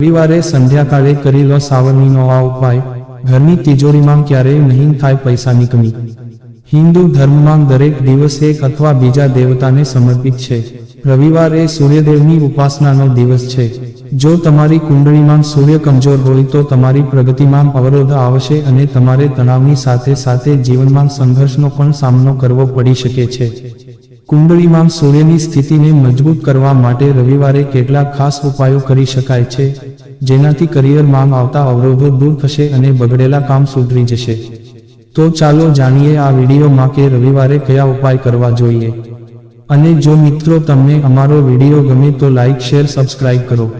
રવિવારે સંધ્યાકાળે કરી લો સાવરણીનો આ ઉપાય, ઘરની તિજોરીમાં ક્યારેય નહીં થાય પૈસાની કમી હિન્દુ ધર્મમાં દરેક દિવસ એક અથવા બીજા દેવતાને સમર્પિત છે. રવિવાર એ સૂર્યદેવની ઉપાસનાનો દિવસ છે. જો તમારી કુંડળીમાં સૂર્ય કમજોર હોય તો તમારી પ્રગતિમાં અવરોધ આવશે અને તમારે તણાવની સાથે સાથે જીવનમાં સંઘર્ષનો પણ સામનો કરવો પડી શકે છે. કુંડળીમાં સૂર્યની સ્થિતિને મજબૂત કરવા માટે રવિવારે કેટલાક ખાસ ઉપાયો કરી શકાય છે. જેનાથી કરિયરમાં આવતા અવરોધો દૂર થશે અને બગડેલા કામ સુધરી જશે. તો ચાલો જાણીએ આ વિડીયોમાં કે રવિવારે કયા ઉપાય કરવા જોઈએ. અને જો મિત્રો તમને અમારો વીડિયો ગમે તો લાઇક શેર સબસ્ક્રાઇબ કરો.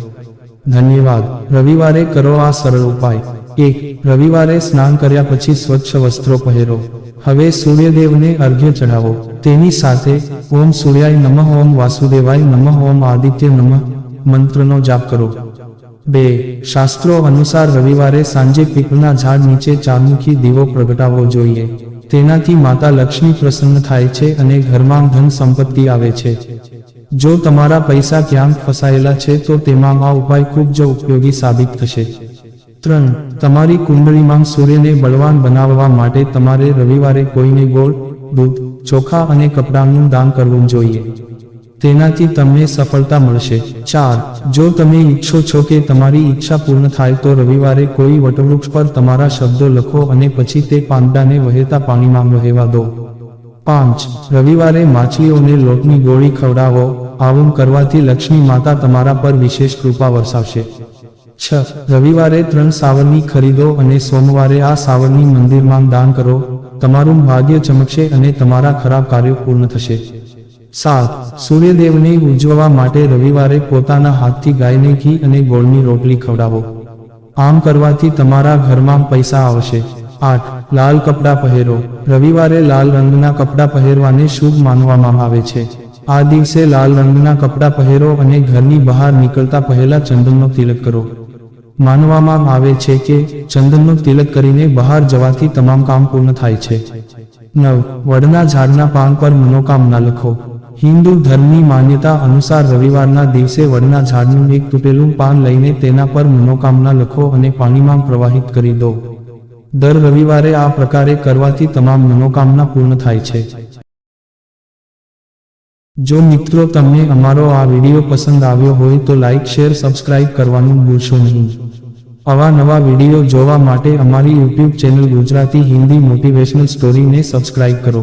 ધન્યવાદ. રવિવારે કરો આ સરળ ઉપાય. એક, રવિવારે સ્નાન કર્યા પછી સ્વચ્છ વસ્ત્રો પહેરો. હવે સૂર્યદેવને અર્ઘ્ય ચઢાવો. તેની સાથે, ઓમ સૂર્યાય નમઃ, ઓમ વાસુદેવાય નમઃ, ઓમ આદિત્ય નમઃ મંત્રનો જાપ કરો. બે, શાસ્ત્રો અનુસાર રવિવારે સાંજે પીપળના ઝાડ નીચે ચારમુખી દીવો પ્રગટાવવો જોઈએ. તેનાથી માતા લક્ષ્મી પ્રસન્ન થાય છે અને ઘરમાં ધન સંપત્તિ આવે છે. જો તમારા પૈસા ક્યાંક ફસાયેલા છે તો તેમાં આ ઉપાય ખૂબ જ ઉપયોગી સાબિત થશે. ત્રણ, તમારી કુંડળીમાં સૂર્યને બળવાન બનાવવા માટે તમારે રવિવારે કોઈને ગોળ, દૂધ, ચોખા અને કપડાનું દાન કરવું જોઈએ. તેનાથી તમને સફળતા મળશે. ચાર, જો તમે ઈચ્છો છો કે તમારી ઈચ્છા પૂર્ણ થાય તો રવિવારે કોઈ વટવૃક્ષ પર તમારા શબ્દો લખો અને પછી તે પાંદાને વહેતા પાણીમાં વહેવા દો. પાંચ, રવિવારે માછલીઓને લોટની ગોળી ખવડાવો. આવું કરવાથી લક્ષ્મી માતા તમારા પર વિશેષ કૃપા વરસાવશે. છ, રવિવારે ત્રણ સાવરની ખરીદો અને સોમવારે આ સાવરની મંદિરમાં દાન કરો. તમારું ભાગ્ય ચમકશે અને તમારા ખરાબ કાર્યો પૂર્ણ થશે. સાત, સૂર્યદેવને ઉજવવા માટે રવિવારે પોતાના હાથથી ગાયને ઘી અને ગોળની રોટલી ખવડાવો. આમ કરવાથી તમારા ઘરમાં પૈસા આવશે. આઠ, લાલ કપડાં પહેરો. રવિવારે લાલ રંગના કપડાં પહેરવાને શુભ માનવામાં આવે છે. આ દિવસે લાલ રંગના કપડાં પહેરો અને ઘરની બહાર નીકળતા પહેલા ચંદનનો તિલક કરો. માનવામાં આવે છે કે ચંદનનો તિલક કરીને બહાર જવાથી તમામ કામ પૂર્ણ થાય છે. નવ, વડના ઝાડના પાન પર મનોકામના લખો. હિન્દુ ધર્મની માન્યતા અનુસાર રવિવારના દિવસે વડના ઝાડનું એક તૂટેલું પાન લઈને તેના પર મનોકામના લખો અને પાણીમાં પ્રવાહિત કરી દો. દર રવિવારે આ પ્રકારે કરવાથી તમામ મનોકામના પૂર્ણ થાય છે. જો મિત્રો તમને અમારો આ વીડિયો પસંદ આવ્યો હોય તો લાઇક શેર, સબસ્ક્રાઇબ કરવાનું ભૂલશો નહીં. આવા નવા વીડિયો જોવા માટે અમારી YouTube channel Gujarati Hindi motivational સ્ટોરીને subscribe કરો.